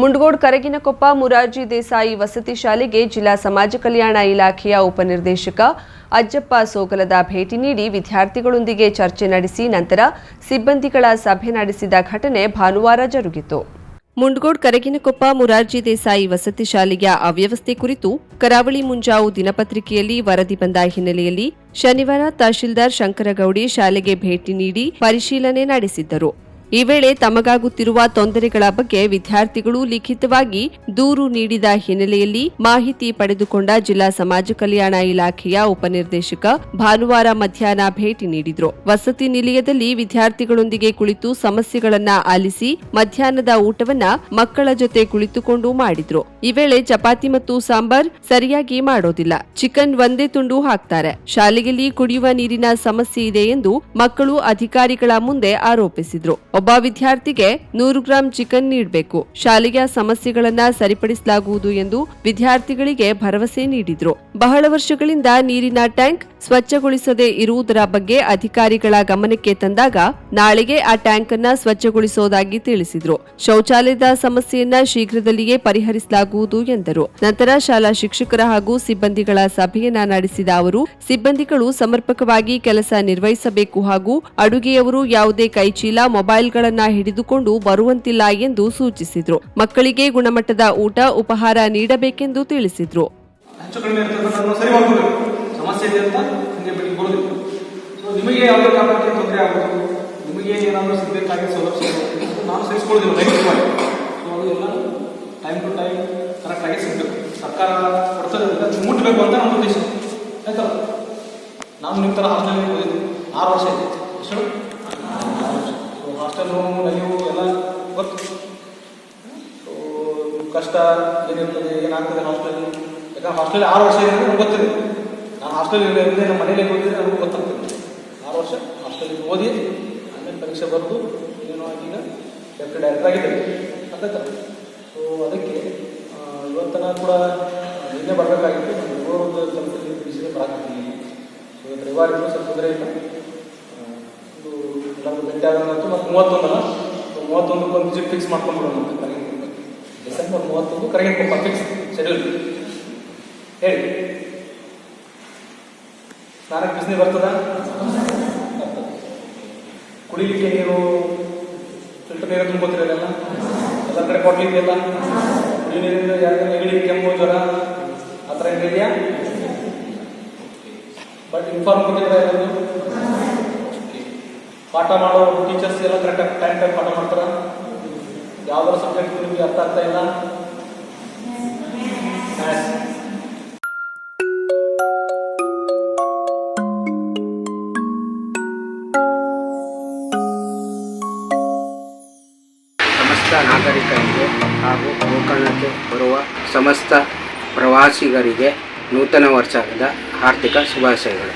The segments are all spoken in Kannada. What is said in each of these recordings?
ಮುಂಡಗೋಡ್ ಕರಗಿನಕೊಪ್ಪ ಮುರಾರ್ಜಿ ದೇಸಾಯಿ ವಸತಿ ಶಾಲೆಗೆ ಜಿಲ್ಲಾ ಸಮಾಜ ಕಲ್ಯಾಣ ಇಲಾಖೆಯ ಉಪನಿರ್ದೇಶಕ ಅಜ್ಜಪ್ಪ ಸೋಗಲದ ಭೇಟಿ ನೀಡಿ ವಿದ್ಯಾರ್ಥಿಗಳೊಂದಿಗೆ ಚರ್ಚೆ ನಡೆಸಿ ನಂತರ ಸಿಬ್ಬಂದಿಗಳ ಸಭೆ ನಡೆಸಿದ ಘಟನೆ ಭಾನುವಾರ ಜರುಗಿತು. ಮುಂಡಗೋಡ್ ಕರಗಿನಕೊಪ್ಪ ಮುರಾರ್ಜಿ ದೇಸಾಯಿ ವಸತಿ ಶಾಲೆಯ ಅವ್ಯವಸ್ಥೆ ಕುರಿತು ಕರಾವಳಿ ಮುಂಜಾವು ದಿನಪತ್ರಿಕೆಯಲ್ಲಿ ವರದಿ ಬಂದ ಹಿನ್ನೆಲೆಯಲ್ಲಿ ಶನಿವಾರ ತಹಶೀಲ್ದಾರ್ ಶಂಕರಗೌಡಿ ಶಾಲೆಗೆ ಭೇಟಿ ನೀಡಿ ಪರಿಶೀಲನೆ ನಡೆಸಿದ್ದರು. ಈ ವೇಳೆ ತಮಗಾಗುತ್ತಿರುವ ತೊಂದರೆಗಳ ಬಗ್ಗೆ ವಿದ್ಯಾರ್ಥಿಗಳು ಲಿಖಿತವಾಗಿ ದೂರು ನೀಡಿದ ಹಿನ್ನೆಲೆಯಲ್ಲಿ ಮಾಹಿತಿ ಪಡೆದುಕೊಂಡ ಜಿಲ್ಲಾ ಸಮಾಜ ಕಲ್ಯಾಣ ಇಲಾಖೆಯ ಉಪನಿರ್ದೇಶಕ ಭಾನುವಾರ ಮಧ್ಯಾಹ್ನ ಭೇಟಿ ನೀಡಿದ್ರು. ವಸತಿ ನಿಲಯದಲ್ಲಿ ವಿದ್ಯಾರ್ಥಿಗಳೊಂದಿಗೆ ಕುಳಿತು ಸಮಸ್ಯೆಗಳನ್ನ ಆಲಿಸಿ ಮಧ್ಯಾಹ್ನದ ಊಟವನ್ನ ಮಕ್ಕಳ ಜೊತೆ ಕುಳಿತುಕೊಂಡು ಮಾಡಿದ್ರು. ಈ ವೇಳೆ ಚಪಾತಿ ಮತ್ತು ಸಾಂಬಾರ್ ಸರಿಯಾಗಿ ಮಾಡೋದಿಲ್ಲ. ಚಿಕನ್ ಒಂದೇ ತುಂಡು ಹಾಕ್ತಾರೆ. ಶಾಲೆಯಲ್ಲಿ ಕುಡಿಯುವ ನೀರಿನ ಸಮಸ್ಯೆ ಇದೆ ಎಂದು ಮಕ್ಕಳು ಅಧಿಕಾರಿಗಳ ಮುಂದೆ ಆರೋಪಿಸಿದ್ರು. ಒಬ್ಬ ವಿದ್ಯಾರ್ಥಿಗೆ ನೂರು ಗ್ರಾಂ ಚಿಕನ್ ನೀಡಬೇಕು. ಶಾಲೆಯ ಸಮಸ್ಯೆಗಳನ್ನ ಸರಿಪಡಿಸಲಾಗುವುದು ಎಂದು ವಿದ್ಯಾರ್ಥಿಗಳಿಗೆ ಭರವಸೆ ನೀಡಿದ್ರು. ಬಹಳ ವರ್ಷಗಳಿಂದ ನೀರಿನ ಟ್ಯಾಂಕ್ ಸ್ವಚ್ಛಗೊಳಿಸದೆ ಇರುವುದರ ಬಗ್ಗೆ ಅಧಿಕಾರಿಗಳ ಗಮನಕ್ಕೆ ತಂದಾಗ ನಾಳೆಗೆ ಆ ಟ್ಯಾಂಕ್ ಅನ್ನ ಸ್ವಚ್ಛಗೊಳಿಸುವುದಾಗಿ ತಿಳಿಸಿದ್ರು. ಶೌಚಾಲಯದ ಸಮಸ್ಯೆಯನ್ನ ಶೀಘ್ರದಲ್ಲಿಯೇ ಪರಿಹರಿಸಲಾಗುವುದು ಎಂದರು. ನಂತರ ಶಾಲಾ ಶಿಕ್ಷಕರ ಹಾಗೂ ಸಿಬ್ಬಂದಿಗಳ ಸಭೆಯನ್ನ ನಡೆಸಿದ ಅವರು, ಸಿಬ್ಬಂದಿಗಳು ಸಮರ್ಪಕವಾಗಿ ಕೆಲಸ ನಿರ್ವಹಿಸಬೇಕು ಹಾಗೂ ಅಡುಗೆಯವರು ಯಾವುದೇ ಕೈಚೀಲ ಮೊಬೈಲ್ಗಳನ್ನ ಹಿಡಿದುಕೊಂಡು ಬರುವಂತಿಲ್ಲ ಎಂದು ಸೂಚಿಸಿದ್ರು. ಮಕ್ಕಳಿಗೆ ಗುಣಮಟ್ಟದ ಊಟ, ಉಪಹಾರ ನೀಡಬೇಕೆಂದು ತಿಳಿಸಿದ್ರು. ಸರ್ಕಾರ ಮುಟ್ಟಬೇಕು ಅಂತ ನಮ್ಮ ಉದ್ದೇಶ. ಆಯ್ತಲ್ಲ ನಾನು ನಿಮ್ಮ ಥರ ಹಾಸ್ಟೆಲ್ ಆರು ವರ್ಷ ಇದೆ ಎಷ್ಟು? ಹಾಸ್ಟೆಲ್ ರೂಮು ನಲಿವು ಎಲ್ಲ ಗೊತ್ತು. ಕಷ್ಟ ಏನಿರ್ತದೆ, ಏನಾಗ್ತದೆ ಹಾಸ್ಟೆಲ್ ಯಾಕಂದ್ರೆ ಹಾಸ್ಟೆಲ್ ಆರು ವರ್ಷ ಇದೆ ನನಗೆ ಗೊತ್ತಿದೆ. ನಾನು ಹಾಸ್ಟೆಲ್ ಇರೋದ್ರಿಂದ ನಮ್ಮ ಮನೇಲಿ ಓದಿದ್ರೆ ನನಗೆ ಗೊತ್ತಾಗ್ತದೆ. ಆರು ವರ್ಷ ಹಾಸ್ಟೆಲಿಗೆ ಓದಿ, ಆಮೇಲೆ ಪರೀಕ್ಷೆ ಬರೆದು, ಏನೋ ಈಗ ಡೆಪ್ಟಿ ಡೈರೆಕ್ಟರ್ ಆಗಿದ್ದೇನೆ. ಅಂತ ಸೊ ಅದಕ್ಕೆ ಇವತ್ತನ ಕೂಡ ನಿನ್ನೆ ಬರಬೇಕಾಗಿತ್ತು. ನಾನು ಇವರು ಸ್ವಲ್ಪ ಬರಾಕಿದ್ದೀನಿ ಸೊ ಇವತ್ತು ರವಿವಾರ ಸ್ವಲ್ಪ ತೊಂದರೆ ಇಲ್ಲ. ಭೇಟಿ ಆಗೋಣಂತೂ ಮತ್ತು ಮೂವತ್ತೊಂದಲ್ಲ? ಮೂವತ್ತೊಂದಕ್ಕೆ ಒಂದು ಫಿಕ್ಸ್ ಮಾಡ್ಕೊಂಡ್ಬಿಡೋಣ ಅಂತ ಕರೆಗೆ ಡಿಸೆಂಬರ್ ಮೂವತ್ತೊಂದು ಕರೆಗೆ ಕೊಪ್ಪ ಫಿಕ್ಸ್ ಶೆಡ್ಯೂಲ್ ಹೇಳಿ. ಸ್ನಾನಕ್ಕೆ ಬಿಸಿನೀರು ಬರ್ತದ? ಕುಡಿಲಿಕ್ಕೆ ನೀರು, ಫಿಲ್ಟರ್ ನೀರು ತುಂಬೋತಿರಲ್ಲ ಎಲ್ಲ ಕಡೆ ಕೊಡ್ಲಿಕ್ಕೆ ಎಲ್ಲ ಕುಡಿ ನೀರಿಂದ ಯಾರು ನೆಗಡಿ ಕೆಮ್ಮು, ಜ್ವರ, ಆ ಥರ ಏನಿದೆಯಾ ಬಟ್ ಇನ್ಫಾರ್ಮ್ ಕೊಟ್ಟಿದ್ರೆ ಪಾಠ ಮಾಡೋ ಟೀಚರ್ಸ್ ಎಲ್ಲ ಕರೆಕ್ಟಾಗಿ ಟೈಮ್ ಟೈಮ್ ಪಾಠ ಮಾಡ್ತಾರ? ಯಾವ್ದಾರ ಸಬ್ಜೆಕ್ಟ್ ನಿಮಗೆ ಅರ್ಥ ಆಗ್ತಾ ಇಲ್ಲ? ನಾಗರಿಕರಿಗೆ ಹಾಗೂ ಗೋಕರ್ಣಕ್ಕೆ ಬರುವ ಸಮಸ್ತ ಪ್ರವಾಸಿಗರಿಗೆ ನೂತನ ವರ್ಷದ ಆರ್ಥಿಕ ಶುಭಾಶಯಗಳು.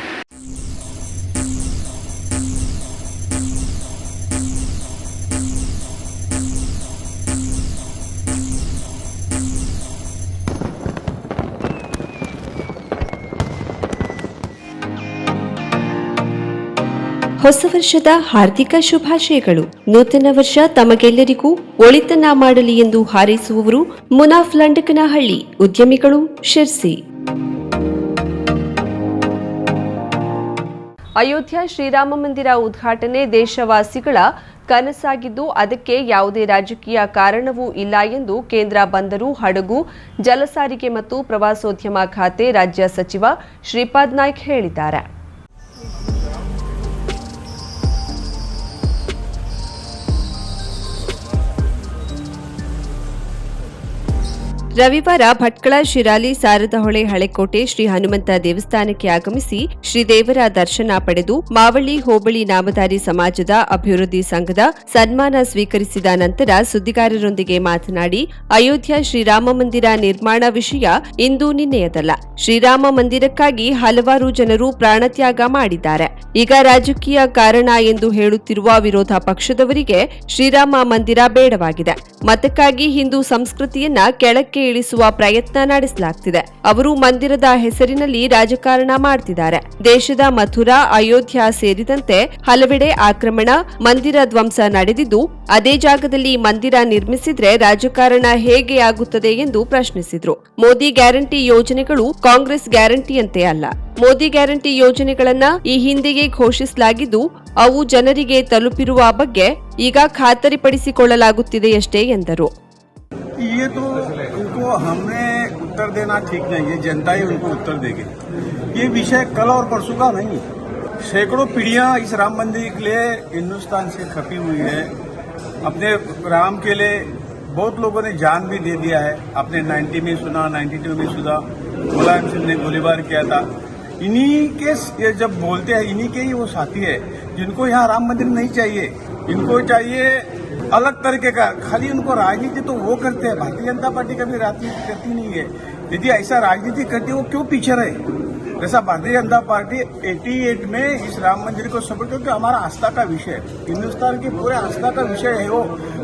ಹೊಸ ವರ್ಷದ ಹಾರ್ದಿಕ ಶುಭಾಶಯಗಳು. ನೂತನ ವರ್ಷ ತಮಗೆಲ್ಲರಿಗೂ ಒಳಿತನ ಮಾಡಲಿ ಎಂದು ಹಾರೈಸುವವರು ಮುನಾಫ್ ಲಂಡಕನಹಳ್ಳಿ, ಉದ್ಯಮಿಗಳು ಶಿರ್ಸಿ. ಅಯೋಧ್ಯ ಶ್ರೀರಾಮ ಮಂದಿರ ಉದ್ಘಾಟನೆ ದೇಶವಾಸಿಗಳ ಕನಸಾಗಿದ್ದು ಅದಕ್ಕೆ ಯಾವುದೇ ರಾಜಕೀಯ ಕಾರಣವೂ ಇಲ್ಲ ಎಂದು ಕೇಂದ್ರ ಬಂದರು ಹಡಗು, ಜಲಸಾರಿಗೆ ಮತ್ತು ಪ್ರವಾಸೋದ್ಯಮ ಖಾತೆ ರಾಜ್ಯ ಸಚಿವ ಶ್ರೀಪಾದ್ ನಾಯ್ಕ್ ಹೇಳಿದ್ದಾರೆ. ರವಿವಾರ ಭಟ್ಕಳ ಶಿರಾಲಿ ಸಾರದಹೊಳೆ ಹಳೆಕೋಟೆ ಶ್ರೀ ಹನುಮಂತ ದೇವಸ್ಥಾನಕ್ಕೆ ಆಗಮಿಸಿ ಶ್ರೀದೇವರ ದರ್ಶನ ಪಡೆದು ಮಾವಳ್ಳಿ ಹೋಬಳಿ ನಾಮಧಾರಿ ಸಮಾಜದ ಅಭಿವೃದ್ಧಿ ಸಂಘದ ಸನ್ಮಾನ ಸ್ವೀಕರಿಸಿದ ನಂತರ ಸುದ್ದಿಗಾರರೊಂದಿಗೆ ಮಾತನಾಡಿ, ಅಯೋಧ್ಯ ಶ್ರೀರಾಮ ಮಂದಿರ ನಿರ್ಮಾಣ ವಿಷಯ ಇಂದು ನಿನ್ನೆಯದಲ್ಲ. ಶ್ರೀರಾಮ ಮಂದಿರಕ್ಕಾಗಿ ಹಲವಾರು ಜನರು ಪ್ರಾಣತ್ಯಾಗ ಮಾಡಿದ್ದಾರೆ. ಈಗ ರಾಜಕೀಯ ಕಾರಣ ಎಂದು ಹೇಳುತ್ತಿರುವ ವಿರೋಧ ಪಕ್ಷದವರಿಗೆ ಶ್ರೀರಾಮ ಮಂದಿರ ಬೇಡವಾಗಿದೆ. ಮತಕ್ಕಾಗಿ ಹಿಂದೂ ಸಂಸ್ಕೃತಿಯನ್ನ ಕೆಳಕ್ಕೆ ಇಳಿಸುವ ಪ್ರಯತ್ನ ನಡೆಸಲಾಗ್ತಿದೆ. ಅವರು ಮಂದಿರದ ಹೆಸರಿನಲ್ಲಿ ರಾಜಕಾರಣ ಮಾಡ್ತಿದ್ದಾರೆ. ದೇಶದ ಮಥುರಾ, ಅಯೋಧ್ಯ ಸೇರಿದಂತೆ ಹಲವೆಡೆ ಆಕ್ರಮಣ, ಮಂದಿರ ಧ್ವಂಸ ನಡೆದಿದ್ದು, ಅದೇ ಜಾಗದಲ್ಲಿ ಮಂದಿರ ನಿರ್ಮಿಸಿದ್ರೆ ರಾಜಕಾರಣ ಹೇಗೆ ಆಗುತ್ತದೆ ಎಂದು ಪ್ರಶ್ನಿಸಿದ್ರು. ಮೋದಿ ಗ್ಯಾರಂಟಿ ಯೋಜನೆಗಳು ಕಾಂಗ್ರೆಸ್ ಗ್ಯಾರಂಟಿಯಂತೆ ಅಲ್ಲ. ಮೋದಿ ಗ್ಯಾರಂಟಿ ಯೋಜನೆಗಳನ್ನ ಈ ಹಿಂದೆಯೇ ಘೋಷಿಸಲಾಗಿದ್ದು, ಅವು ಜನರಿಗೆ ತಲುಪಿರುವ ಬಗ್ಗೆ ಈಗ ಖಾತರಿಪಡಿಸಿಕೊಳ್ಳಲಾಗುತ್ತಿದೆಯಷ್ಟೇ ಎಂದರು. तो हमने उत्तर देना ठीक नहीं है, जनता ही उनको उत्तर देगी। ये विषय कल और परसों का नहीं। सैकड़ों पीढ़ियाँ इस राम मंदिर के लिए हिंदुस्तान से खपी हुई है। अपने राम के लिए बहुत लोगों ने जान भी दे दिया है। आपने 90 में सुना 92 में सुना। मुलायम सिंह ने गोलीबार किया था। इन्हीं के जब बोलते हैं, इन्हीं के ही वो साथी है, जिनको यहाँ राम मंदिर नहीं चाहिए। इनको चाहिए अलग तरीके का। खाली उनको राजनीति तो वो करते हैं। भारतीय जनता पार्टी कभी राजनीति करती नहीं है। यदि ऐसा राजनीति करती है, वो क्यों पीछे रहे? जैसा भारतीय जनता पार्टी 88 में इस राम मंदिर को सपोर्ट क्योंकि हमारा आस्था का विषय है। हिंदुस्तान के पूरे आस्था का विषय है वो।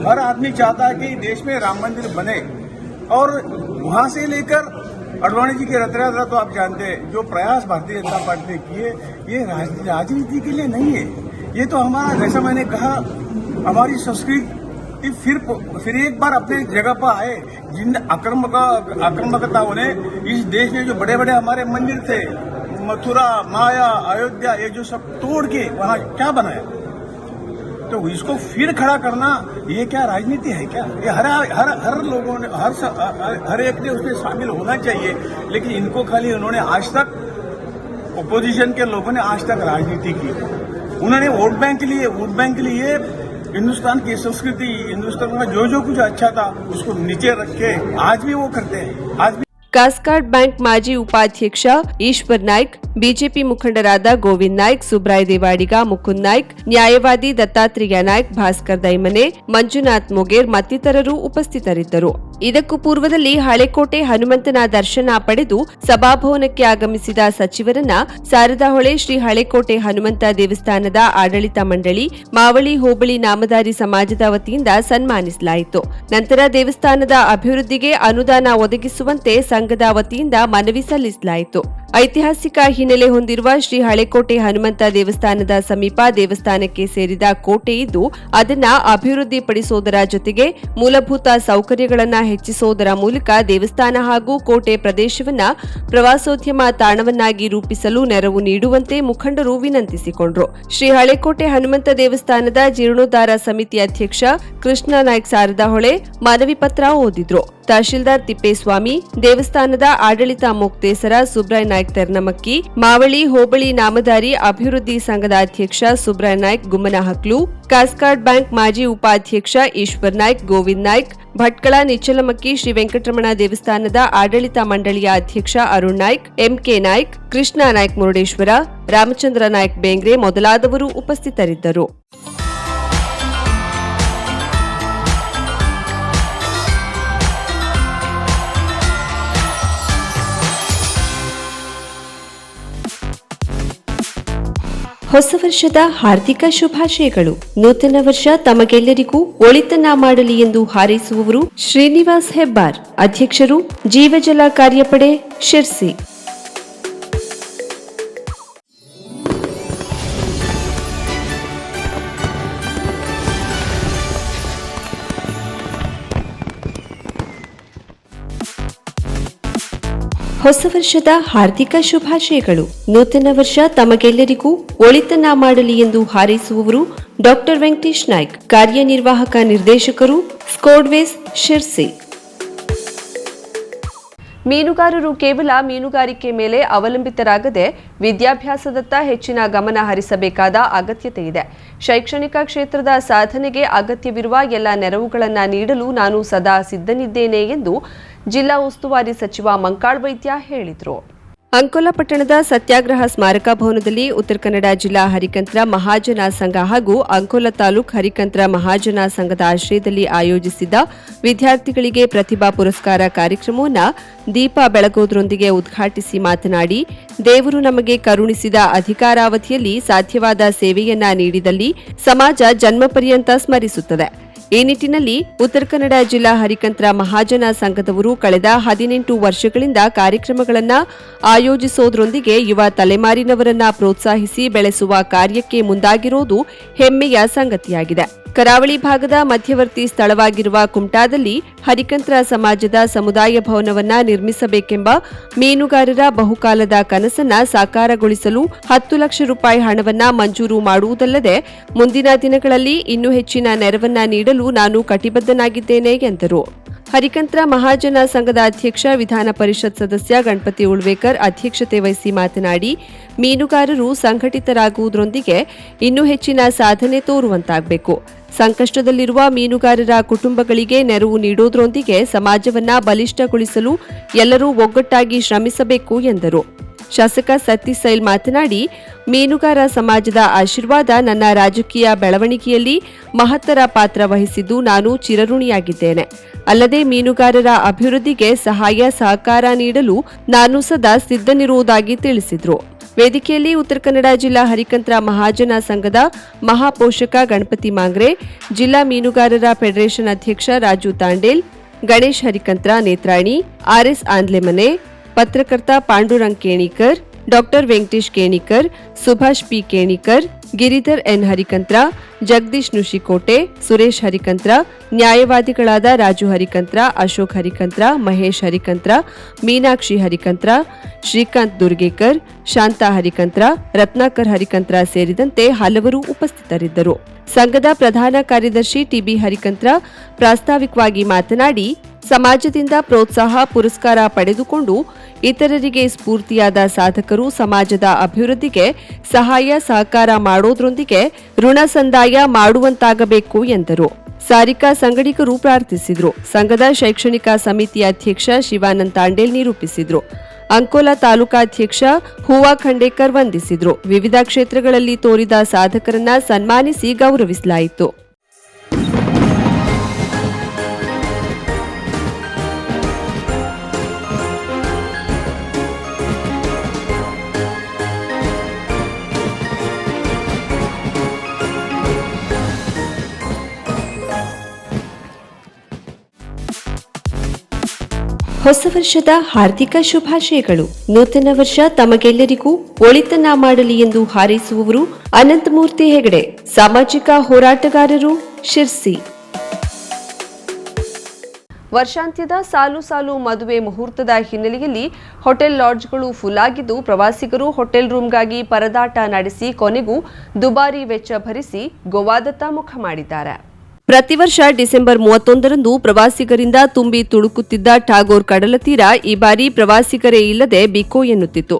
हर आदमी चाहता है कि देश में राम मंदिर बने। और वहाँ से लेकर अडवाणी जी की रथ यात्रा तो आप जानते हैं, जो प्रयास भारतीय जनता पार्टी ने किए, ये राजनीति के लिए नहीं है। ये तो हमारा, जैसा मैंने कहा, हमारी संस्कृति फिर फिर एक बार अपने जगह पर आए, जिन आक्रमक आक्रमकताओं ने इस देश में जो बड़े बड़े हमारे मंदिर थे, मथुरा, माया, अयोध्या, ये जो सब तोड़ के वहाँ क्या बनाया? तो इसको फिर खड़ा करना, ये क्या राजनीति है क्या? ये हर हर हर लोगों ने, हर हर एक ने उसमें शामिल होना चाहिए, लेकिन इनको खाली उन्होंने आज तक ओपोजिशन के लोगों ने आज तक राजनीति की। उन्होंने वोट बैंक के लिए, वोट बैंक के लिए हिंदुस्तान की संस्कृति, हिंदुस्तान में जो जो कुछ अच्छा था, उसको नीचे रख के आज भी वो करते हैं। आज भी ಕಾಸ್ಕಾಡ್ ಬ್ಯಾಂಕ್ ಮಾಜಿ ಉಪಾಧ್ಯಕ್ಷ ಈಶ್ವರ್ ನಾಯ್ಕ್, ಬಿಜೆಪಿ ಮುಖಂಡರಾದ ಗೋವಿಂದ್ ನಾಯ್ಕ್, ಸುಬ್ರಾಯ್ ದೇವಾಡಿಗ, ಮುಕುಂದ್ ನಾಯ್ಕ್, ನ್ಯಾಯವಾದಿ ದತ್ತಾತ್ರೇಯ ನಾಯ್ಕ್, ಭಾಸ್ಕರ್ ದೈಮನೆ, ಮಂಜುನಾಥ್ ಮೊಗೇರ್ ಮತ್ತಿತರರು ಉಪಸ್ಥಿತರಿದ್ದರು. ಇದಕ್ಕೂ ಪೂರ್ವದಲ್ಲಿ ಹಳೆಕೋಟೆ ಹನುಮಂತನ ದರ್ಶನ ಪಡೆದು ಸಭಾಭವನಕ್ಕೆ ಆಗಮಿಸಿದ ಸಚಿವರನ್ನ ಶಾರದಾಹೊಳೆ ಶ್ರೀ ಹಳೆಕೋಟೆ ಹನುಮಂತ ದೇವಸ್ಥಾನದ ಆಡಳಿತ ಮಂಡಳಿ, ಮಾವಳಿ ಹೋಬಳಿ ನಾಮಧಾರಿ ಸಮಾಜದ ವತಿಯಿಂದ ಸನ್ಮಾನಿಸಲಾಯಿತು. ನಂತರ ದೇವಸ್ಥಾನದ ಅಭಿವೃದ್ಧಿಗೆ ಅನುದಾನ ಒದಗಿಸುವಂತೆ ಸಂಘದ ವತಿಯಿಂದ ಮನವಿ ಸಲ್ಲಿಸಲಾಯಿತು. ಐತಿಹಾಸಿಕ ಹಿನ್ನೆಲೆ ಹೊಂದಿರುವ ಶ್ರೀ ಹಳೆಕೋಟೆ ಹನುಮಂತ ದೇವಸ್ಥಾನದ ಸಮೀಪ ದೇವಸ್ಥಾನಕ್ಕೆ ಸೇರಿದ ಕೋಟೆ ಇದ್ದು, ಅದನ್ನ ಅಭಿವೃದ್ಧಿಪಡಿಸುವುದರ ಜೊತೆಗೆ ಮೂಲಭೂತ ಸೌಕರ್ಯಗಳನ್ನು ಹೆಚ್ಚಿಸುವುದರ ಮೂಲಕ ದೇವಸ್ಥಾನ ಹಾಗೂ ಕೋಟೆ ಪ್ರದೇಶವನ್ನ ಪ್ರವಾಸೋದ್ಯಮ ತಾಣವನ್ನಾಗಿ ರೂಪಿಸಲು ನೆರವು ನೀಡುವಂತೆ ಮುಖಂಡರು ವಿನಂತಿಸಿಕೊಂಡರು. ಶ್ರೀ ಹಳೆಕೋಟೆ ಹನುಮಂತ ದೇವಸ್ಥಾನದ ಜೀರ್ಣೋದ್ಧಾರ ಸಮಿತಿ ಅಧ್ಯಕ್ಷ ಕೃಷ್ಣ ನಾಯ್ಕ್ ಸಾರದಹೊಳೆ ಮನವಿ ಪತ್ರ ಓದಿದ್ರು. ತಹಶೀಲ್ದಾರ್ ತಿಪ್ಪೇಸ್ವಾಮಿ, ದೇವಸ್ಥಾನದ ಆಡಳಿತ ಮೊಕ್ತೇಸರ ಸುಬ್ರಾಯ್ ನಾಯ್ಕ್ ತೆರ್ನಮಕ್ಕಿ ಮಾವಳಿ ಹೋಬಳಿ ನಾಮಧಾರಿ ಅಭಿವೃದ್ಧಿ ಸಂಘದ ಅಧ್ಯಕ್ಷ ಸುಬ್ರಾಯ್ ನಾಯ್ಕ್ ಗುಮ್ಮನಹಕ್ಲು ಕಾಸ್ಕಾರ್ಡ್ ಬ್ಯಾಂಕ್ ಮಾಜಿ ಉಪಾಧ್ಯಕ್ಷ ಈಶ್ವರ್ ನಾಯ್ಕ್, ಗೋವಿಂದ್ ನಾಯ್ಕ್. ಭಟ್ಕಳ ನಿಚ್ಚಲಮಕ್ಕಿ ಶ್ರೀ ವೆಂಕಟರಮಣ ದೇವಸ್ಥಾನದ ಆಡಳಿತ ಮಂಡಳಿಯ ಅಧ್ಯಕ್ಷ ಅರುಣ್ ನಾಯ್ಕ್, ಎಂಕೆ ನಾಯ್ಕ್, ಕೃಷ್ಣ ನಾಯ್ಕ್ ಮುರುಡೇಶ್ವರ, ರಾಮಚಂದ್ರ ನಾಯ್ಕ್ ಬೇಂಗ್ರೆ ಮೊದಲಾದವರು ಉಪಸ್ಥಿತರಿದ್ದರು. ಹೊಸ ವರ್ಷದ ಹಾರ್ದಿಕ ಶುಭಾಶಯಗಳು. ನೂತನ ವರ್ಷ ತಮಗೆಲ್ಲರಿಗೂ ಒಳಿತನ್ನ ಮಾಡಲಿ ಎಂದು ಹಾರೈಸುವವರು ಶ್ರೀನಿವಾಸ್ ಹೆಬ್ಬಾರ್. ಅಧ್ಯಕ್ಷರು ಜೀವಜಲ ಕಾರ್ಯಪಡೆ ಶಿರ್ಸಿ. ಹೊಸ ವರ್ಷದ ಹಾರ್ದಿಕ ಶುಭಾಶಯಗಳು. ನೂತನ ವರ್ಷ ತಮಗೆಲ್ಲರಿಗೂ ಒಳಿತನ ಮಾಡಲಿ ಎಂದು ಹಾರೈಸುವವರು ಡಾಕ್ಟರ್ ವೆಂಕಟೇಶ್ ನಾಯ್ಕ್, ಕಾರ್ಯನಿರ್ವಾಹಕ ನಿರ್ದೇಶಕರು ಸ್ಕೋಡ್ವೇಸ್ ಶಿರ್ಸಿ. ಮೀನುಗಾರರು ಕೇವಲ ಮೀನುಗಾರಿಕೆ ಮೇಲೆ ಅವಲಂಬಿತರಾಗದೆ ವಿದ್ಯಾಭ್ಯಾಸದತ್ತ ಹೆಚ್ಚಿನ ಗಮನ ಹರಿಸಬೇಕಾದ ಅಗತ್ಯತೆ ಇದೆ. ಶೈಕ್ಷಣಿಕ ಕ್ಷೇತ್ರದ ಸಾಧನೆಗೆ ಅಗತ್ಯವಿರುವ ಎಲ್ಲ ನೆರವುಗಳನ್ನು ನೀಡಲು ನಾನು ಸದಾ ಸಿದ್ಧನಿದ್ದೇನೆ ಎಂದು ಜಿಲ್ಲಾ ಉಸ್ತುವಾರಿ ಸಚಿವ ಮಂಕಾಳ್ ವೈದ್ಯ ಹೇಳಿದರು. ಅಂಕೋಲ ಪಟ್ಟಣದ ಸತ್ಯಾಗ್ರಹ ಸ್ಮಾರಕ ಭವನದಲ್ಲಿ ಉತ್ತರ ಕನ್ನಡ ಜಿಲ್ಲಾ ಹರಿಕಂತ್ರ ಮಹಾಜನ ಸಂಘ ಹಾಗೂ ಅಂಕೋಲ ತಾಲೂಕ್ ಹರಿಕಂತ್ರ ಮಹಾಜನ ಸಂಘದ ಆಶ್ರಯದಲ್ಲಿ ಆಯೋಜಿಸಿದ್ದ ವಿದ್ಯಾರ್ಥಿಗಳಿಗೆ ಪ್ರತಿಭಾ ಪುರಸ್ಕಾರ ಕಾರ್ಯಕ್ರಮವನ್ನು ದೀಪ ಬೆಳಗೋದ್ರೊಂದಿಗೆ ಉದ್ಘಾಟಿಸಿ ಮಾತನಾಡಿ, ದೇವರು ನಮಗೆ ಕರುಣಿಸಿದ ಅಧಿಕಾರಾವಧಿಯಲ್ಲಿ ಸಾಧ್ಯವಾದ ಸೇವೆಯನ್ನ ನೀಡಿದಲ್ಲಿ ಸಮಾಜ ಜನ್ಮ ಪರ್ಯಂತ ಸ್ಮರಿಸುತ್ತದೆ. ಈ ನಿಟ್ಟಿನಲ್ಲಿ ಉತ್ತರ ಕನ್ನಡ ಜಿಲ್ಲಾ ಹರಿಕಂತ್ರ ಮಹಾಜನ ಸಂಘದವರು ಕಳೆದ ಹದಿನೆಂಟು ವರ್ಷಗಳಿಂದ ಕಾರ್ಯಕ್ರಮಗಳನ್ನು ಆಯೋಜಿಸೋದ್ರೊಂದಿಗೆ ಯುವ ತಲೆಮಾರಿನವರನ್ನ ಪ್ರೋತ್ಸಾಹಿಸಿ ಬೆಳೆಸುವ ಕಾರ್ಯಕ್ಕೆ ಮುಂದಾಗಿರುವುದು ಹೆಮ್ಮೆಯ ಸಂಗತಿಯಾಗಿದೆ. ಕರಾವಳಿ ಭಾಗದ ಮಧ್ಯವರ್ತಿ ಸ್ಥಳವಾಗಿರುವ ಕುಮಟಾದಲ್ಲಿ ಹರಿಕಂತ್ರ ಸಮಾಜದ ಸಮುದಾಯ ಭವನವನ್ನ ನಿರ್ಮಿಸಬೇಕೆಂಬ ಮೀನುಗಾರರ ಬಹುಕಾಲದ ಕನಸನ್ನ ಸಾಕಾರಗೊಳಿಸಲು ಹತ್ತು ಲಕ್ಷ ರೂಪಾಯಿ ಹಣವನ್ನ ಮಂಜೂರು ಮಾಡುವುದಲ್ಲದೆ ಮುಂದಿನ ದಿನಗಳಲ್ಲಿ ಇನ್ನೂ ಹೆಚ್ಚಿನ ನೆರವನ್ನ ನೀಡಲು ನಾನು ಕಟಿಬದ್ಧನಾಗಿದ್ದೇನೆ ಎಂದರು. ಹರಿಕಂತ್ರ ಮಹಾಜನ ಸಂಘದ ಅಧ್ಯಕ್ಷ, ವಿಧಾನ ಪರಿಷತ್ ಸದಸ್ಯ ಗಣಪತಿ ಉಳ್ವೇಕರ್ ಅಧ್ಯಕ್ಷತೆ ವಹಿಸಿ ಮಾತನಾಡಿ, ಮೀನುಗಾರರು ಸಂಘಟಿತರಾಗುವುದರೊಂದಿಗೆ ಇನ್ನೂ ಹೆಚ್ಚಿನ ಸಾಧನೆ ತೋರುವಂತಾಗಬೇಕು. ಸಂಕಷ್ಟದಲ್ಲಿರುವ ಮೀನುಗಾರರ ಕುಟುಂಬಗಳಿಗೆ ನೆರವು ನೀಡುವುದರೊಂದಿಗೆ ಸಮಾಜವನ್ನ ಬಲಿಷ್ಠಗೊಳಿಸಲು ಎಲ್ಲರೂ ಒಗ್ಗಟ್ಟಾಗಿ ಶ್ರಮಿಸಬೇಕು ಎಂದರು. ಶಾಸಕ ಸತೀಶ್ ಸೈಲ್ ಮಾತನಾಡಿ, ಮೀನುಗಾರ ಸಮಾಜದ ಆಶೀರ್ವಾದ ನನ್ನ ರಾಜಕೀಯ ಬೆಳವಣಿಗೆಯಲ್ಲಿ ಮಹತ್ತರ ಪಾತ್ರ ವಹಿಸಿದ್ದು ನಾನು ಚಿರಋಣಿಯಾಗಿದ್ದೇನೆ. ಅಲ್ಲದೆ ಮೀನುಗಾರರ ಅಭಿವೃದ್ಧಿಗೆ ಸಹಾಯ ಸಹಕಾರ ನೀಡಲು ನಾನು ಸದಾ ಸಿದ್ಧನಿರುವುದಾಗಿ ತಿಳಿಸಿದರು. ವೇದಿಕೆಯಲ್ಲಿ ಉತ್ತರ ಕನ್ನಡ ಜಿಲ್ಲಾ ಹರಿಕಂತ್ರ ಮಹಾಜನ ಸಂಘದ ಮಹಾಪೋಷಕ ಗಣಪತಿ ಮಾಂಗ್ರೆ, ಜಿಲ್ಲಾ ಮೀನುಗಾರರ ಫೆಡರೇಷನ್ ಅಧ್ಯಕ್ಷ ರಾಜು ತಾಂಡೇಲ್, ಗಣೇಶ್ ಹರಿಕಂತ್ರ ನೇತ್ರಾಣಿ ಆರ್ಎಸ್ ಆಂದ್ಲೆಮನೆ, ಪತ್ರಕರ್ತ Pandurang Kenikar doctor Venkatesh Kenikar, Subhash P. Kenikar, Giridhar N. Harikantra, Jagadish Nushikote Suresh Harikantra, ನ್ಯಾಯವಾದಿಗಳಾದ Raju Harikantra, Ashok Harikantra, Mahesh Harikantra, Meenakshi Harikantra, Shrikant Durgekar, Shanta Harikantra, Ratnakar Harikantra ಸೇರಿದಂತೆ ಹಲವರು ಉಪಸ್ಥಿತರಿದ್ದರು. ಸಂಘದ ಪ್ರಧಾನ ಕಾರ್ಯದರ್ಶಿ ಟಿಬಿ ಹರಿಕಂತ್ರ ಪ್ರಾಸ್ತಾವಿಕವಾಗಿ ಮಾತನಾಡಿ, ಸಮಾಜದಿಂದ ಪ್ರೋತ್ಸಾಹ, ಪುರಸ್ಕಾರ ಪಡೆದುಕೊಂಡು ಇತರರಿಗೆ ಸ್ಫೂರ್ತಿಯಾದ ಸಾಧಕರು ಸಮಾಜದ ಅಭಿವೃದ್ಧಿಗೆ ಸಹಾಯ ಸಹಕಾರ ಮಾಡೋದ್ರೊಂದಿಗೆ ಋಣ ಸಂದಾಯ ಮಾಡುವಂತಾಗಬೇಕು ಎಂದರು. ಸಾರಿಕಾ ಸಂಗಡಿಗರು ಪ್ರಾರ್ಥಿಸಿದರು. ಸಂಘದ ಶೈಕ್ಷಣಿಕ ಸಮಿತಿ ಅಧ್ಯಕ್ಷ ಶಿವಾನಂದ ತಾಂಡೇಲ್ ನಿರೂಪಿಸಿದರು. ಅಂಕೋಲಾ ತಾಲೂಕಾಧ್ಯಕ್ಷ ಹೂವಾ ಖಂಡೇಕರ್ ವಂದಿಸಿದರು. ವಿವಿಧ ಕ್ಷೇತ್ರಗಳಲ್ಲಿ ತೋರಿದ ಸಾಧಕರನ್ನ ಸನ್ಮಾನಿಸಿ ಗೌರವಿಸಲಾಯಿತು. ಹೊಸ ವರ್ಷದ ಹಾರ್ದಿಕ ಶುಭಾಶಯಗಳು. ನೂತನ ವರ್ಷ ತಮಗೆಲ್ಲರಿಗೂ ಒಳಿತನ ಮಾಡಲಿ ಎಂದು ಹಾರೈಸುವವರು ಅನಂತಮೂರ್ತಿ ಹೆಗಡೆ. ಸಾಮಾಜಿಕ ಹೋರಾಟಗಾರರು ಶಿರ್ಸಿ. ವರ್ಷಾಂತ್ಯದ ಸಾಲು ಸಾಲು ಮದುವೆ ಮುಹೂರ್ತದ ಹಿನ್ನೆಲೆಯಲ್ಲಿ ಹೋಟೆಲ್ ಲಾಡ್ಜ್ಗಳು ಫುಲ್ ಆಗಿದ್ದು ಪ್ರವಾಸಿಗರು ಹೋಟೆಲ್ ರೂಮ್ಗಾಗಿ ಪರದಾಟ ನಡೆಸಿ ಕೊನೆಗೂ ದುಬಾರಿ ವೆಚ್ಚ ಭರಿಸಿ ಗೋವಾದತ್ತ ಮುಖ ಮಾಡಿದ್ದಾರೆ. ಪ್ರತಿ ವರ್ಷ ಡಿಸೆಂಬರ್ ಮೂವತ್ತೊಂದರಂದು ಪ್ರವಾಸಿಗರಿಂದ ತುಂಬಿ ತುಳುಕುತ್ತಿದ್ದ ಠಾಗೋರ್ ಕಡಲ ತೀರ ಈ ಬಾರಿ ಪ್ರವಾಸಿಗರೇ ಇಲ್ಲದೆ ಬಿಕೋ ಎನ್ನುತ್ತಿತ್ತು.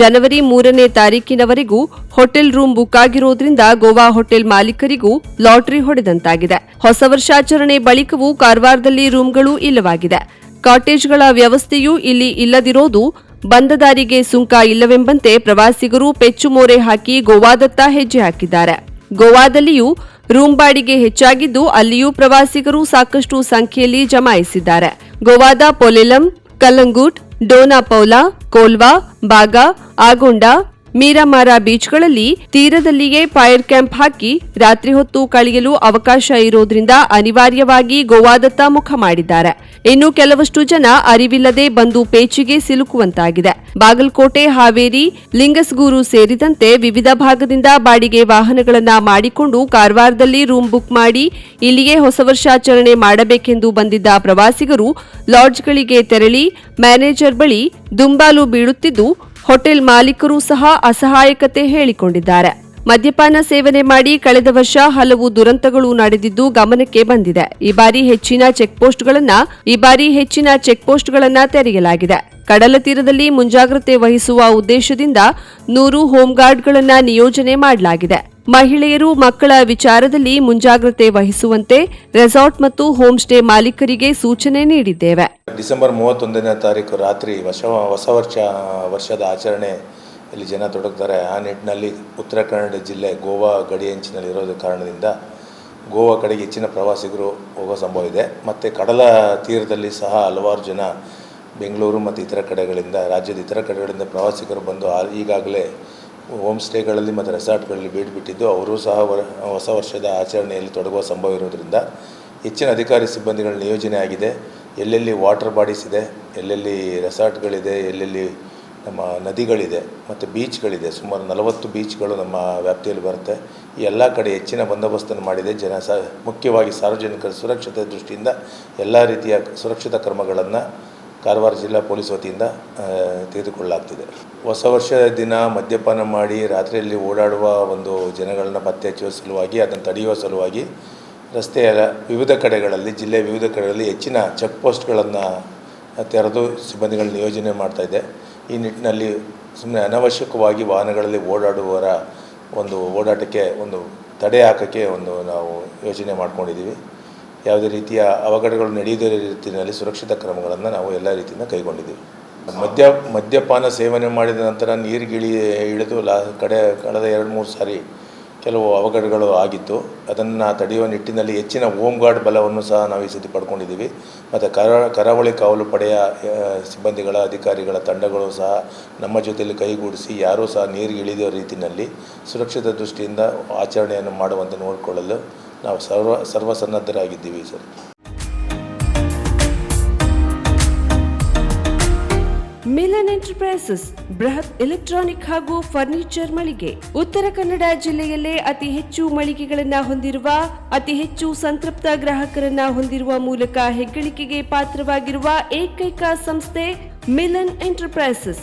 ಜನವರಿ ಮೂರನೇ ತಾರೀಕಿನವರೆಗೂ ಹೋಟೆಲ್ ರೂಮ್ ಬುಕ್ ಆಗಿರುವುದರಿಂದ ಗೋವಾ ಹೋಟೆಲ್ ಮಾಲೀಕರಿಗೂ ಲಾಟರಿ ಹೊಡೆದಂತಾಗಿದೆ. ಹೊಸ ವರ್ಷಾಚರಣೆ ಬಳಿಕವೂ ಕಾರವಾರದಲ್ಲಿ ರೂಮ್ಗಳು ಇಲ್ಲವಾಗಿದೆ. ಕಾಟೇಜ್ಗಳ ವ್ಯವಸ್ಥೆಯೂ ಇಲ್ಲಿ ಇಲ್ಲದಿರೋದು ಬಂದ ದಾರಿಗೆ ಸುಂಕ ಇಲ್ಲವೆಂಬಂತೆ ಪ್ರವಾಸಿಗರು ಪೆಚ್ಚು ಮೋರೆ ಹಾಕಿ ಗೋವಾದತ್ತ ಹೆಜ್ಜೆ ಹಾಕಿದ್ದಾರೆ. ಗೋವಾದಲ್ಲಿಯೂ ರೂಮ್ ಬಾಡಿಗೆ ಹೆಚ್ಚಾಗಿದ್ದು ಅಲ್ಲಿಯೂ ಪ್ರವಾಸಿಗರು ಸಾಕಷ್ಟು ಸಂಖ್ಯೆಯಲ್ಲಿ ಜಮಾಯಿಸಿದ್ದಾರೆ. ಗೋವಾದ ಪೊಲೆಲಂ, ಕಲ್ಲಂಗೂಟ್ ಡೋನಾಪೌಲಾ ಕೋಲ್ವಾ ಬಾಗಾ ಆಗೊಂಡ ಮೀರಾಮಾರ ಬೀಚ್ಗಳಲ್ಲಿ ತೀರದಲ್ಲಿಯೇ ಫೈರ್ ಕ್ಯಾಂಪ್ ಹಾಕಿ ರಾತ್ರಿ ಹೊತ್ತು ಕಳೆಯಲು ಅವಕಾಶ ಇರೋದ್ರಿಂದ ಅನಿವಾರ್ಯವಾಗಿ ಗೋವಾದತ್ತ ಮುಖ ಮಾಡಿದ್ದಾರೆ. ಇನ್ನು ಕೆಲವಷ್ಟು ಜನ ಅರಿವಿಲ್ಲದೆ ಬಂದು ಪೇಚಿಗೆ ಸಿಲುಕುವಂತಾಗಿದೆ. ಬಾಗಲಕೋಟೆ, ಹಾವೇರಿ, ಲಿಂಗಸ್ಗೂರು ಸೇರಿದಂತೆ ವಿವಿಧ ಭಾಗದಿಂದ ಬಾಡಿಗೆ ವಾಹನಗಳನ್ನ ಮಾಡಿಕೊಂಡು ಕಾರವಾರದಲ್ಲಿ ರೂಮ್ ಬುಕ್ ಮಾಡಿ ಇಲ್ಲಿಯೇ ಹೊಸ ವರ್ಷಾಚರಣೆ ಮಾಡಬೇಕೆಂದು ಬಂದಿದ್ದ ಪ್ರವಾಸಿಗರು ಲಾಡ್ಜ್ಗಳಿಗೆ ತೆರಳಿ ಮ್ಯಾನೇಜರ್ ಬಳಿ ದುಂಬಾಲು ಬೀಳುತ್ತಿದ್ದು ಹೋಟೆಲ್ ಮಾಲೀಕರು ಸಹ ಅಸಹಾಯಕತೆ ಹೇಳಿಕೊಂಡಿದ್ದಾರೆ. ಮದ್ಯಪಾನ ಸೇವನೆ ಮಾಡಿ ಕಳೆದ ವರ್ಷ ಹಲವು ದುರಂತಗಳು ನಡೆದಿದ್ದು ಗಮನಕ್ಕೆ ಬಂದಿದೆ. ಈ ಬಾರಿ ಹೆಚ್ಚಿನ ಚೆಕ್ಪೋಸ್ಟ್ಗಳನ್ನ, ಈ ಬಾರಿ ಹೆಚ್ಚಿನ ಚೆಕ್ಪೋಸ್ಟ್ಗಳನ್ನ ತೆರೆಯಲಾಗಿದೆ. ಕಡಲ ತೀರದಲ್ಲಿ ಮುಂಜಾಗ್ರತೆ ವಹಿಸುವ ಉದ್ದೇಶದಿಂದ ನೂರು ಹೋಂಗಾರ್ಡ್ಗಳನ್ನ ನಿಯೋಜನೆ ಮಾಡಲಾಗಿದೆ. ಮಹಿಳೆಯರು ಮಕ್ಕಳ ವಿಚಾರದಲ್ಲಿ ಮುಂಜಾಗ್ರತೆ ವಹಿಸುವಂತೆ ರೆಸಾರ್ಟ್ ಮತ್ತು ಹೋಮ್ ಸ್ಟೇ ಮಾಲೀಕರಿಗೆ ಸೂಚನೆ ನೀಡಿದ್ದೇವೆ. ಡಿಸೆಂಬರ್ ಮೂವತ್ತೊಂದನೇ ತಾರೀಕು ರಾತ್ರಿ ವರ್ಷ, ಹೊಸ ವರ್ಷ, ವರ್ಷದ ಆಚರಣೆ ಇಲ್ಲಿ ಜನ ತೊಡಗ್ತಾರೆ. ಆ ನಿಟ್ಟಿನಲ್ಲಿ ಉತ್ತರ ಕನ್ನಡ ಜಿಲ್ಲೆ ಗೋವಾ ಗಡಿ ಅಂಚಿನಲ್ಲಿರೋದ ಕಾರಣದಿಂದ ಗೋವಾ ಕಡೆಗೆ ಹೆಚ್ಚಿನ ಪ್ರವಾಸಿಗರು ಹೋಗೋ ಸಂಭವ ಇದೆ. ಮತ್ತು ಕಡಲ ತೀರದಲ್ಲಿ ಸಹ ಹಲವಾರು ಜನ ಬೆಂಗಳೂರು ಮತ್ತು ಇತರ ಕಡೆಗಳಿಂದ, ರಾಜ್ಯದ ಇತರ ಕಡೆಗಳಿಂದ ಪ್ರವಾಸಿಗರು ಬಂದು ಈಗಾಗಲೇ ಹೋಮ್ ಸ್ಟೇಗಳಲ್ಲಿ ಮತ್ತು ರೆಸಾರ್ಟ್ಗಳಲ್ಲಿ ಬೀಟ್ಬಿಟ್ಟಿದ್ದು ಬಿಟ್ಟಿದ್ದು, ಅವರು ಸಹ ಹೊಸ ವರ್ಷದ ಆಚರಣೆಯಲ್ಲಿ ತೊಡಗುವ ಸಂಭವ ಇರೋದ್ರಿಂದ ಹೆಚ್ಚಿನ ಅಧಿಕಾರಿ ಸಿಬ್ಬಂದಿಗಳ ನಿಯೋಜನೆ ಆಗಿದೆ. ಎಲ್ಲೆಲ್ಲಿ ವಾಟರ್ ಬಾಡೀಸ್ ಇದೆ, ಎಲ್ಲೆಲ್ಲಿ ರೆಸಾರ್ಟ್ಗಳಿದೆ, ಎಲ್ಲೆಲ್ಲಿ ನಮ್ಮ ನದಿಗಳಿದೆ ಮತ್ತು ಬೀಚ್ಗಳಿದೆ, ಸುಮಾರು ನಲವತ್ತು ಬೀಚ್ಗಳು ನಮ್ಮ ವ್ಯಾಪ್ತಿಯಲ್ಲಿ ಬರುತ್ತೆ. ಈ ಎಲ್ಲ ಕಡೆ ಹೆಚ್ಚಿನ ಬಂದೋಬಸ್ತನ್ನು ಮಾಡಿದೆ. ಜನ ಸ, ಮುಖ್ಯವಾಗಿ ಸಾರ್ವಜನಿಕರ ಸುರಕ್ಷತೆ ದೃಷ್ಟಿಯಿಂದ ಎಲ್ಲ ರೀತಿಯ ಸುರಕ್ಷಿತ ಕ್ರಮಗಳನ್ನು ಕಾರವಾರ ಜಿಲ್ಲಾ ಪೊಲೀಸ್ ವತಿಯಿಂದ ತೆಗೆದುಕೊಳ್ಳಲಾಗ್ತಿದೆ. ಹೊಸ ವರ್ಷದ ದಿನ ಮದ್ಯಪಾನ ಮಾಡಿ ರಾತ್ರಿಯಲ್ಲಿ ಓಡಾಡುವ ಒಂದು ಜನಗಳನ್ನು ಪತ್ತೆ ಹಚ್ಚುವ ಸಲುವಾಗಿ, ಅದನ್ನು ತಡೆಯುವ ಸಲುವಾಗಿ ರಸ್ತೆಯ ವಿವಿಧ ಕಡೆಗಳಲ್ಲಿ ಜಿಲ್ಲೆಯ ವಿವಿಧ ಕಡೆಗಳಲ್ಲಿ ಹೆಚ್ಚಿನ ಚೆಕ್ ಪೋಸ್ಟ್ಗಳನ್ನು ತೆರೆದು ಸಿಬ್ಬಂದಿಗಳನ್ನು ಮಾಡ್ತಾ ಇದೆ. ಈ ನಿಟ್ಟಿನಲ್ಲಿ ಸುಮ್ಮನೆ ಅನವಶ್ಯಕವಾಗಿ ವಾಹನಗಳಲ್ಲಿ ಓಡಾಡುವವರ ಒಂದು ಓಡಾಟಕ್ಕೆ, ಒಂದು ತಡೆ ಹಾಕೋಕ್ಕೆ ಒಂದು ನಾವು ಯೋಜನೆ ಮಾಡ್ಕೊಂಡಿದ್ದೀವಿ. ಯಾವುದೇ ರೀತಿಯ ಅವಘಡಗಳು ನಡೆಯದೇ ರೀತಿಯಲ್ಲಿ ಸುರಕ್ಷಿತ ಕ್ರಮಗಳನ್ನು ನಾವು ಎಲ್ಲ ರೀತಿಯಿಂದ ಕೈಗೊಂಡಿದ್ದೀವಿ. ಮದ್ಯ, ಮದ್ಯಪಾನ ಸೇವನೆ ಮಾಡಿದ ನಂತರ ನೀರಿಗಿಳಿ ಇಳಿದು ಲಾ, ಕಡೆ, ಕಳೆದ ಎರಡು, ಮೂರು ಸಾರಿ ಕೆಲವು ಅವಘಡಗಳು ಆಗಿತ್ತು. ಅದನ್ನು ತಡೆಯುವ ನಿಟ್ಟಿನಲ್ಲಿ ಹೆಚ್ಚಿನ ಹೋಮ್ ಗಾರ್ಡ್ ಬಲವನ್ನು ಸಹ ನಾವು ಈ ಸತಿ ಪಡ್ಕೊಂಡಿದ್ದೀವಿ. ಮತ್ತು ಕರ, ಕರಾವಳಿ ಕಾವಲು ಪಡೆಯ ಸಿಬ್ಬಂದಿಗಳ, ಅಧಿಕಾರಿಗಳ ತಂಡಗಳು ಸಹ ನಮ್ಮ ಜೊತೆಯಲ್ಲಿ ಕೈಗೂಡಿಸಿ ಯಾರೂ ಸಹ ನೀರಿಗೆ ಇಳಿದ ರೀತಿಯಲ್ಲಿ ಸುರಕ್ಷಿತ ದೃಷ್ಟಿಯಿಂದ ಆಚರಣೆಯನ್ನು ಮಾಡುವಂತೆ ನೋಡಿಕೊಳ್ಳಲು ನಾವು ಸರ್ವ, ಸರ್ವಸನ್ನದ್ಧರಾಗಿದ್ದೀವಿ ಸರ್. ಮಿಲನ್ ಎಂಟರ್ಪ್ರೈಸಸ್, ಬೃಹತ್ ಎಲೆಕ್ಟ್ರಾನಿಕ್ ಹಾಗೂ ಫರ್ನಿಚರ್ ಮಳಿಗೆ. ಉತ್ತರ ಕನ್ನಡ ಜಿಲ್ಲೆಯಲ್ಲೇ ಅತಿ ಹೆಚ್ಚು ಮಳಿಗೆಗಳನ್ನು ಹೊಂದಿರುವ, ಅತಿ ಹೆಚ್ಚು ಸಂತೃಪ್ತ ಗ್ರಾಹಕರನ್ನ ಹೊಂದಿರುವ ಮೂಲಕ ಹೆಗ್ಗಳಿಕೆಗೆ ಪಾತ್ರವಾಗಿರುವ ಏಕೈಕ ಸಂಸ್ಥೆ ಮಿಲನ್ ಎಂಟರ್ಪ್ರೈಸಸ್.